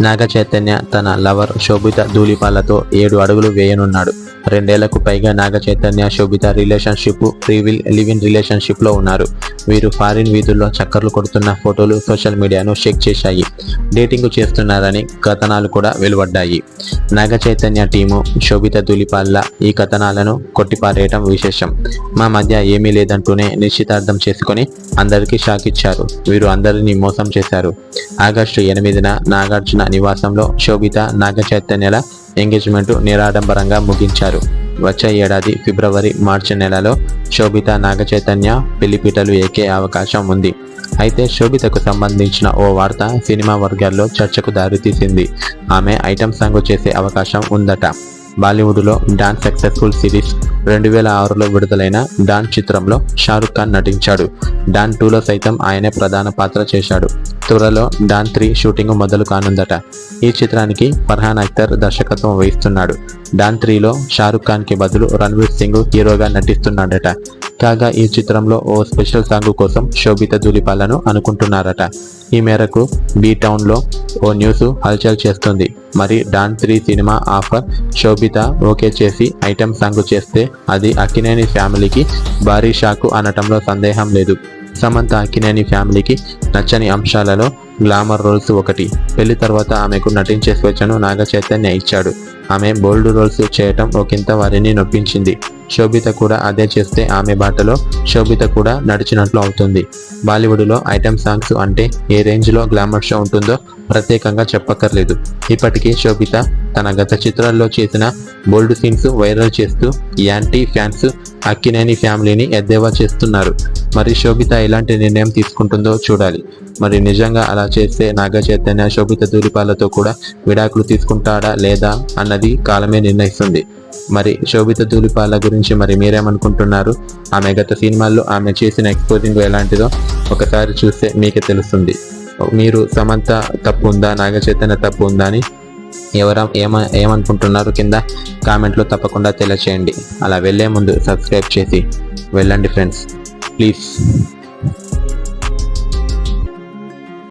నాగ చైతన్య తన లవర్ శోభిత ధూళిపాలతో ఏడు అడుగులు వేయనున్నాడు. రెండేళ్ళకు పైగా నాగ చైతన్య శోభిత రిలేషన్షిప్ ప్రీవిల్ లివిన్ రిలేషన్షిప్లో రిలేషన్షిప్లో ఉన్నారు. వీరు ఫారిన్ వీధుల్లో చక్కర్లు కొడుతున్న ఫోటోలు సోషల్ మీడియాను షేక్ చేశాయి. డేటింగ్ చేస్తున్నారని కథనాలు కూడా వెలువడ్డాయి. నాగ చైతన్య టీము శోభిత దులిపాల్ల ఈ కథనాలను కొట్టిపారేయటం విశేషం. మా మధ్య ఏమీ లేదంటూనే నిశ్చితార్థం చేసుకొని అందరికీ షాక్ ఇచ్చారు. వీరు అందరినీ మోసం చేశారు. ఆగస్టు ఎనిమిదిన నాగార్జున నివాసంలో శోభిత నాగ చైతన్యల ఎంగేజ్మెంట్ నిరాడంబరంగా ముగించారు. వచ్చే ఏడాది ఫిబ్రవరి మార్చి నెలలో శోభిత నాగచైతన్య పెళ్ళిపీటలు ఎక్కే అవకాశం ఉంది. అయితే శోభితకు సంబంధించిన ఓ వార్త సినిమా వర్గాల్లో చర్చకు దారితీసింది. ఆమె ఐటమ్ సాంగ్ చేసే అవకాశం ఉందట. బాలీవుడ్లో డాన్ సక్సెస్ఫుల్ సిరీస్ రెండు వేల ఆరులో విడుదలైన డాన్ చిత్రంలో షారుఖ్ ఖాన్ నటించాడు. డాన్ టూలో సైతం ఆయనే ప్రధాన పాత్ర చేశాడు. త్వరలో డాన్ త్రీ షూటింగ్ మొదలు కానుందట. ఈ చిత్రానికి ఫర్హాన్ అఖ్తర్ దర్శకత్వం వహిస్తున్నాడు. డాన్ త్రీలో షారుఖ్ ఖాన్కి బదులు రణ్వీర్ సింగ్ హీరోగా నటిస్తున్నాడట. కాగా ఈ చిత్రంలో ఓ స్పెషల్ సాంగ్ కోసం శోభిత ధూళిపాలను అనుకుంటున్నారట. ఈ మేరకు బీ టౌన్లో ఓ న్యూస్ హల్చల్ చేస్తుంది. మరి Don three cinema offer Sobhita okay చేసి ఐటెం సాంగ్ చేస్తే అది అక్కినేని ఫ్యామిలీకి భారీ షాకు అనటంలో సందేహం లేదు. సమంత అక్కినేని ఫ్యామిలీకి నచ్చని అంశాలలో గ్లామర్ రోల్స్ ఒకటి. పెళ్ళి తర్వాత ఆమెకు నటించే స్వేచ్ఛను నాగ చైతన్య ఇచ్చాడు. ఆమె బోల్డ్ రోల్స్ చేయటం ఒకంత వారిని నొప్పించింది. శోభిత కూడా అదే చేస్తే ఆమె బాటలో శోభిత కూడా నడిచినట్లు అవుతుంది. బాలీవుడ్లో ఐటెం సాంగ్స్ అంటే ఏ రేంజ్లో గ్లామర్ షో ఉంటుందో ప్రత్యేకంగా చెప్పక్కర్లేదు. ఇప్పటికీ శోభిత తన గత చిత్రాల్లో చేసిన బోల్డ్ సీన్స్ వైరల్ చేస్తూ యాంటీ ఫ్యాన్స్ అక్కినేని ఫ్యామిలీని ఎద్దేవా చేస్తున్నారు. మరి శోభిత ఎలాంటి నిర్ణయం తీసుకుంటుందో చూడాలి. మరి నిజంగా అలా చేస్తే నాగ చైతన్య శోభిత దూరిపాలతో కూడా విడాకులు తీసుకుంటాడా లేదా అన్నది కాలమే నిర్ణయిస్తుంది. మరి శోభిత దూలిపాల గురించి మరి మీరేమనుకుంటున్నారు? ఆమె గత సినిమాల్లో ఆమె చేసిన ఎక్స్పోజింగ్ ఎలాంటిదో ఒకసారి చూస్తే మీకే తెలుస్తుంది. మీరు సమంత తప్పు ఉందా నాగచైతన్య తప్పు ఉందా అని ఎవర ఏమ ఏమనుకుంటున్నారు కింద కామెంట్లో తప్పకుండా తెలియచేయండి. అలా వెళ్ళే ముందు సబ్స్క్రైబ్ చేసి వెళ్ళండి ఫ్రెండ్స్ ప్లీజ్